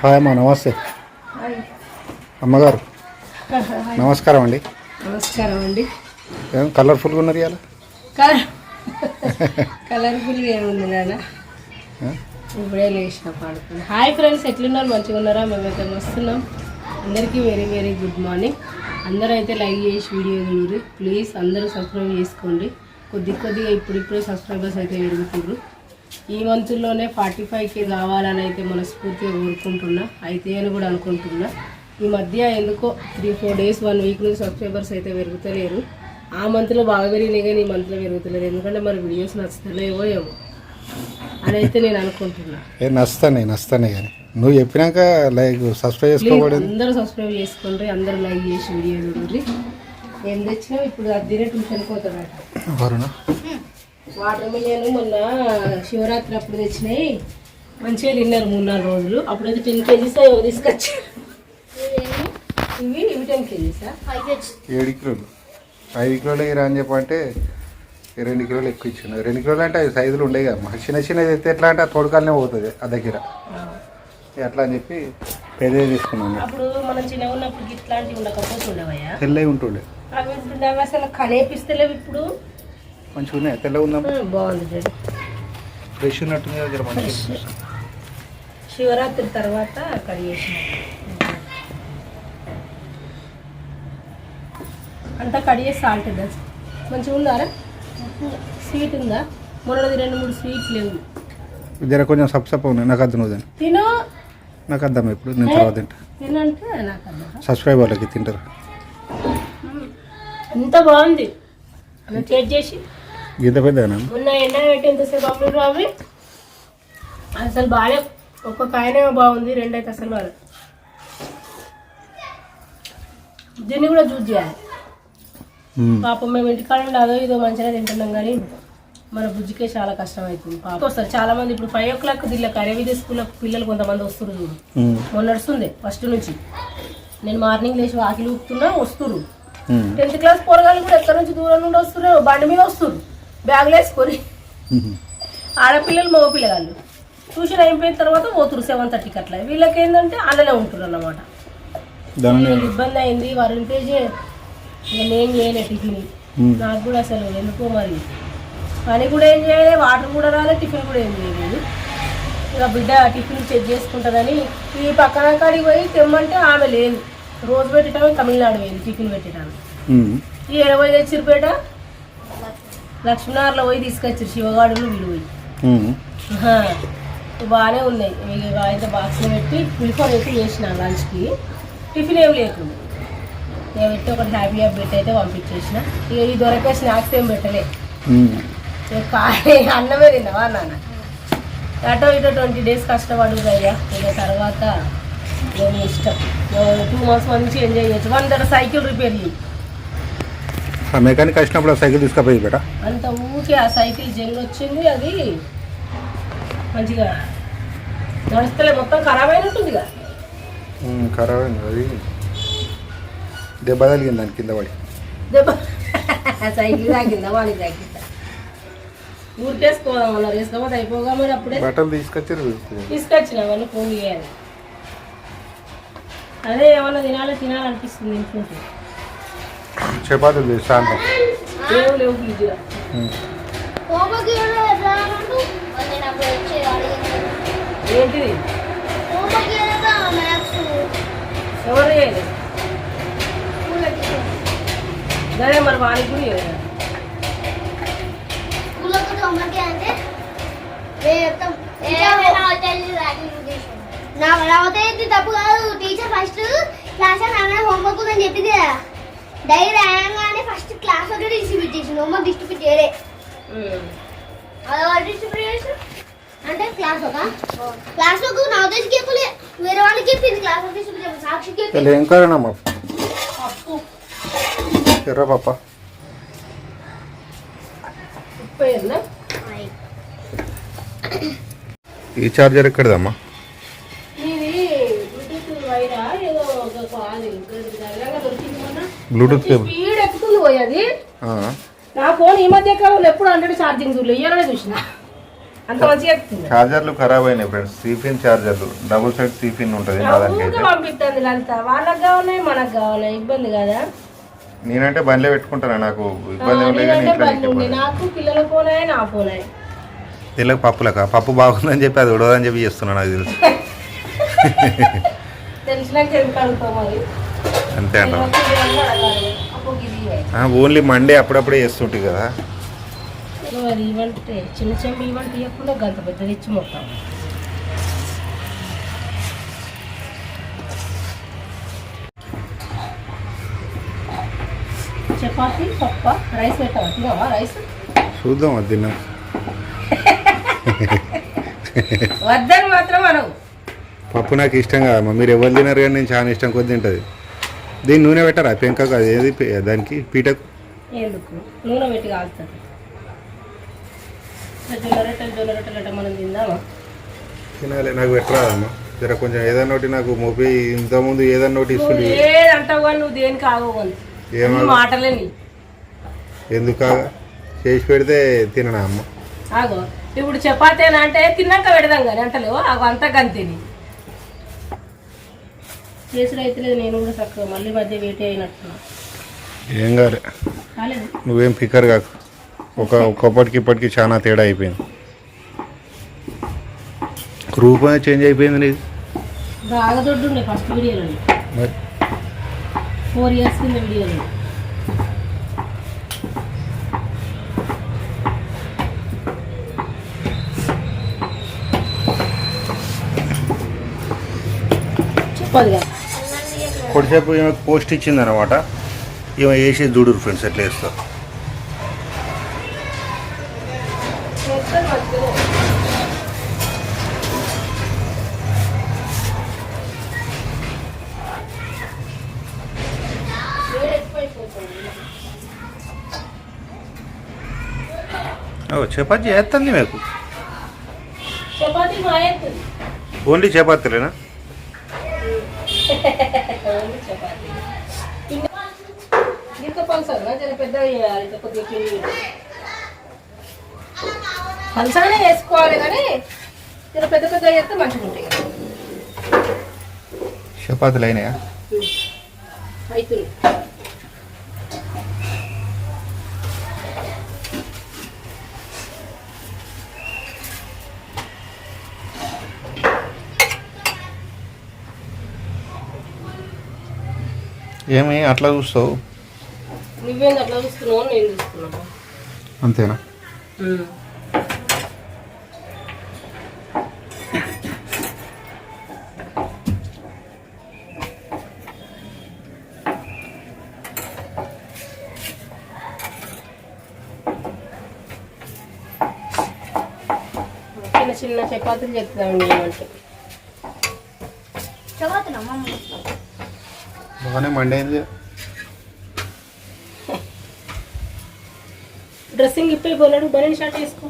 Hi అమ్మా నమస్తే. అమ్మగారు నమస్కారం అండి. నమస్కారం అండి. ఏం కలర్ఫుల్గా ఉన్నారు ఇవాళ? కలర్ కలర్ఫుల్ ఏముంది నాన్న? ఇప్పుడే లేచిన పాడుకుని. హాయ్ ఫ్రెండ్స్ ఎట్లున్నారు? మంచిగా ఉన్నారా? మేమైతే వస్తున్నాం అందరికీ వెరీ వెరీ గుడ్ మార్నింగ్. అందరూ అయితే లైక్ చేసి వీడియో చూడరు ప్లీజ్ అందరూ సబ్స్క్రైబ్ చేసుకోండి. కొద్ది కొద్దిగా ఇప్పుడిప్పుడే సబ్స్క్రైబర్స్ అయితే పెరుగుతుర్రు. ఈ మంత్లోనే ఫార్టీ ఫైవ్కి కావాలని అయితే మనస్ఫూర్తిగా కోరుకుంటున్నా. అయితే అని కూడా అనుకుంటున్నా. ఈ మధ్య ఎందుకో three four days one week నుంచి సబ్స్క్రైబర్స్ అయితే పెరుగుతలేరు. ఆ మంత్లో బాగా పెరిగినాయి కానీ ఈ మంత్లో పెరుగుతలేదు ఎందుకంటే మరి వీడియోస్ నచ్చుతలేవో ఏమో అని అయితే నేను అనుకుంటున్నా. ఏ నస్తానే నస్తానే కానీ. నువ్వు చెప్పినాక లైక్ సబ్స్క్రైబ్ ప్లీజ్ చేసుకోబడింది? అందరూ సబ్స్క్రైబ్ చేసుకోండి అందరూ లైక్ చేసి వీడియో చూడండి ఏం తెచ్చినా ఇప్పుడు అది ట్యూషన్కి పోతాడట వరుణ? వాటర్ మిలియన్ మొన్న శివరాత్రి అప్పుడు తెచ్చినాయి. మంచిగా తిన్నారు మూడు నాలుగు రోజులు. అప్పుడైతే టెన్ కేజీస్ ఏవో తీసుకొచ్చారు. ఇవి ఇవి టెన్ కేజీసా ఏడు కిలోలు. ఐదు కిలోలు ఇరా అని చెప్పంటే రెండు కిలోలు ఎక్కువ ఇచ్చిండు. రెండు కిలోలు అంటే అవి సైజులు ఉండేవి కదా చిన్న చిన్నది అయితే ఎట్లా అంటే ఆ తోడుకాలనే పోతుంది ఆ దగ్గర. ఎట్లా అని చెప్పి పెద్దది తీసుకున్నాను అప్పుడు మనం చిన్నగా ఉన్నప్పుడు ఇట్లాంటివి ఉండకపోతుండవయ్యా? తెల్లవి ఉంటుండే. అవి ఉంటుండవి అసలు కనేపిస్తలేవు ఇప్పుడు. మంచిగా ఉన్నాయి తెల్లగా ఉందాం? బాగుంది. చూడు ఫ్రెష్ ఉన్నట్టుంది కదా జర మంచిగా శివరాత్రి తర్వాత కడిగేసిన అంతా కడిగేసి సాల్ట్ ఇద్దాం. మంచిగా ఉందారా స్వీట్ ఉందా? మొన్నది రెండు మూడు స్వీట్ లేవు. జర కొంచెం సప్ సప్ ఉన్నాయి. నాకు అర్థం అవుతుంది తిను. నాకు అర్థం ఇప్పుడు. నేను తర్వాత తింటా. తినంటే నాకు అర్థం సబ్స్క్రైబర్లకి తింటారు. ఎంత బాగుంది. టేస్ట్ చేసి. గీత పెద్దగా మొన్న ఎండ పెట్టి ఎంతసేపు అప్పుడు అవి అసలు బాగాలే. ఒక్క కాయనే బాగుంది రెండైతే అసలు బాగా దీన్ని కూడా చూస్ చేయాలి. పాపం మేము ఇంటికాడ అదో ఇదో మంచిగా తింటున్నాం కానీ మన బుజ్జికే చాలా కష్టం అవుతుంది పాపం వస్తారు. చాలా మంది ఇప్పుడు ఫైవ్ ఓ క్లాక్ దీనిలో కరేవిదే స్కూల్లో పిల్లలు కొంతమంది వస్తారు చూడు. మొన్న నడుస్తుంది ఫస్ట్ నుంచి. నేను మార్నింగ్ లేచి వాకిలి ఊపుతున్నా వస్తురు టెన్త్ క్లాస్ పోరగాళ్ళు కూడా ఎక్కడి నుంచి దూరం నుండి వస్తున్నారు బండి మీద వస్తురు బ్యాగులు వేసుకొని ఆడపిల్లలు మగ పిల్లగాళ్ళు. ట్యూషన్ అయిపోయిన తర్వాత పోతురు సెవెన్ థర్టీకి అట్లా. వీళ్ళకి ఏంటంటే అలానే ఉంటురు అన్నమాట ఇబ్బంది అయింది వారు నేను చేయలే టిఫిన్. నాకు కూడా అసలు ఎందుకో మరి. పని కూడా ఏం చేయలేదు వాటర్ కూడా రాలేదు టిఫిన్ కూడా ఏం చేయలేదు. ఇక బిడ్డ టిఫిన్ చెక్ చేసుకుంటుందని ఈ పక్కన కాడికి పోయి తెమ్మంటే ఆమె లేదు. రోజు పెట్టడం తమిళనాడు పోయింది టిఫిన్ పెట్టడానికి ఈ ఎడబోయి తెచ్చిరిపేట లక్ష్మీనార్లో పోయి తీసుకొచ్చారు శివగాడులు వీళ్ళు పోయి. బాగానే ఉన్నాయి. అయితే బాక్స్లో పెట్టి ప్రిఫర్ అయితే చేసిన లంచ్కి. టిఫిన్ ఏం లేకుండా ఇక పెట్టి ఒకటి హ్యాపీ హ్యాపీ పెట్టి అయితే పంపించేసిన. ఇక ఈ దొరకే స్నాక్స్ ఏం పెట్టలే. అన్నమే తిన్నావా నాన్న? అటో ఇటో ట్వంటీ డేస్ కష్టపడు అయ్యా. ఇక తర్వాత ఇష్టం. టూ మంత్స్ మంచి ఎంజాయ్ చేయొచ్చు. వన్ దగ్గర సైకిల్ రిపేర్ చేయి ఆ మెకానిక్ వచ్చినప్పుడు ఆ సైకిల్ తీసుకుపోయి బేట. అంత ఊకే ఆ సైకిల్ జంగ్ వచ్చింది అది మంచిగా నడుస్తలే మొత్తం ఖరాబ్ అయినట్టుందిగా. ఖరాబ్ అయింది అది దెబ్బ తగిలింది దాని కింద పడి. దెబ్బ సైకిల్ తాగిందా వాడికి తాగిందా ఊరికేసుకోదాం అన్నారు వేసుకోపోతే అయిపోగా మరి అప్పుడే. బట్టలు తీసుకొచ్చారు తీసుకొచ్చిన వాళ్ళు ఫోన్ చేయాలి. అదే ఏమన్నా తినాలి తినాలనిపిస్తుంది ఇంట్లో చపాతీలు చేసి సాయంత్రం అదే మరి వానికి కూడా తప్పు కాదు. టీచర్ ఫస్ట్ క్లాస్ హోంవర్క్ ఉందని చెప్పింది కదా. డైరీ రాగానే ఫస్ట్ క్లాస్ ఒకటి డిస్ట్రిబ్యూట్ చేసింది హోంవర్క్ డిస్ట్రిబ్యూట్ చేయలే అదొకటి డిస్ట్రిబ్యూట్ చేసి అంటే క్లాస్ ఒక క్లాస్ ఒక నా ఉద్దేశం చెప్పలే వేరే వాళ్ళకి చెప్పింది క్లాస్ ఒక డిస్ట్రిబ్యూట్ సాక్షికి చెప్పింది వీళ్ళు ఏం కారణమ్మా పప్పు ఎర్ర వేయన్నా? ఈ చార్జర్ ఎక్కడదమ్మా? బ్లూటూత్ కేబుల్ స్పీడ్ ఎక్కుతుంది పోయి అది. ఆ. నా ఫోన్ ఈ మధ్య కాలంలో ఎప్పుడు హండ్రెడ్ ఛార్జింగ్ చూడలేదు ఇయ్యాలనే చూసిన. అంత మంచిగా ఎక్కుతుంది చార్జర్లు ఖరాబ్ అయినాయి ఫ్రెండ్స్ సీఫిన్ చార్జర్లు డబుల్ సైడ్ సీఫిన్ ఉంటుంది నా దానికి ఊరికే పంపిస్తుంది లలిత. వాళ్ళకి కావాలి మనకు కావాలి ఇబ్బంది కదా? నేనంటే బండ్లే పెట్టుకుంటాను నాకు? ఇబ్బంది ఏం లేదు నేనంటే ఇంట్లో బండి ఉంది నాకు పిల్లల ఫోన్ అయ్యా నా ఫోన్ అయ్యా వీళ్ళకి పప్పులక? పప్పు బాగుందని చెప్పి అది ఉడదని చెప్పి చేస్తున్నాను నాకు తెలుసు. తెలిసినాక ఎందుకు అడుగుతాం మరి? అంతే ఇవ్వాలి. ఓన్లీ మండే అప్పుడప్పుడే చేస్తుంటుంది కదా. చిన్న చెంబు గంత పెద్దది ఇచ్చి మొత్తం. చపాతి పప్ప రైస్ పెట్టావా? తినవా రైస్? చూద్దాం అది తిన్నాం. వద్దని మాత్రం అనవు. పప్పు నాకు ఇష్టం కాదమ్మా. మీరు ఎవరు తినారు కానీ నేను చాలా ఇష్టం. కొద్ది తింటుంది. దీన్ని నూనె పెట్టారా? పెంకకు అది ఏది దానికి? పీటకు? ఎందుకు? నూనె పెట్టి కాలుతుంది జొన్న రొట్టెలు జొన్న రొట్టెలు అంటే మనం తిందామా? తినాలి నాకు పెట్టరాదమ్మా జర కొంచెం ఏదన్నా ఒకటి నాకు మోపి ఇంతకుముందు ఏదన్నా ఒకటి ఇస్తుంది ఏదంటావు కానీ నువ్వు దేనికి ఆగవు అని. ఏమో నీ మాటలే నీ. ఎందుకు కాగా? చేసి పెడితే తిననా అమ్మ? ఆగో ఇప్పుడు చపాతీనా అంటే తిన్నాక పెడదాం కానీ అంటలేవు. అంతా గంతిని. చేసుడు అయితే లేదు నేను కూడా చక్కగా మళ్ళీ మధ్య వేటి అయినట్టున్నా. ఏం కాలే కాలేదు. నువ్వేం పికర్ కాకు. ఒక ఒక్కప్పటికి ఇప్పటికి చాలా తేడా అయిపోయింది. రూపమే చేంజ్ అయిపోయింది నీది. బాగా దొడ్డు ఉండే ఫస్ట్ వీడియోలో మరి? ఫోర్ ఇయర్స్ కింద వీడియోలో చెప్పదు కదా. కొద్దిసేపు ఈమె పోస్ట్ ఇచ్చింది అనమాట ఈమె వేసి చూడురు ఫ్రెండ్స్ ఎట్లా వేస్తా చపాతీ చేస్తుంది మీకు? ఓన్లీ చపాతీలేనా? చపాతీ. ఇంకా పల్సగా జర పెద్దగా చేయాలి ఇంకా కొద్దిగా పల్సగానే వేసుకోవాలి కానీ జర పెద్ద పెద్ద చేస్తే మంచిగా ఉంటాయి చపాతీలు అయినాయా? అవుతుంది ఏమి అట్లా చూస్తావు? నువ్వేంది అట్లా చూస్తున్నావు? నేను చూస్తున్నాను. అంతేనా? చిన్న చిన్న చపాతీలు ఏమంటే చదువుతున్నా మమ్మ బాగానే మండైంది. డ్రెస్సింగ్ ఇప్పి బోలాడు బనీన్ షార్ట్ వేసుకో.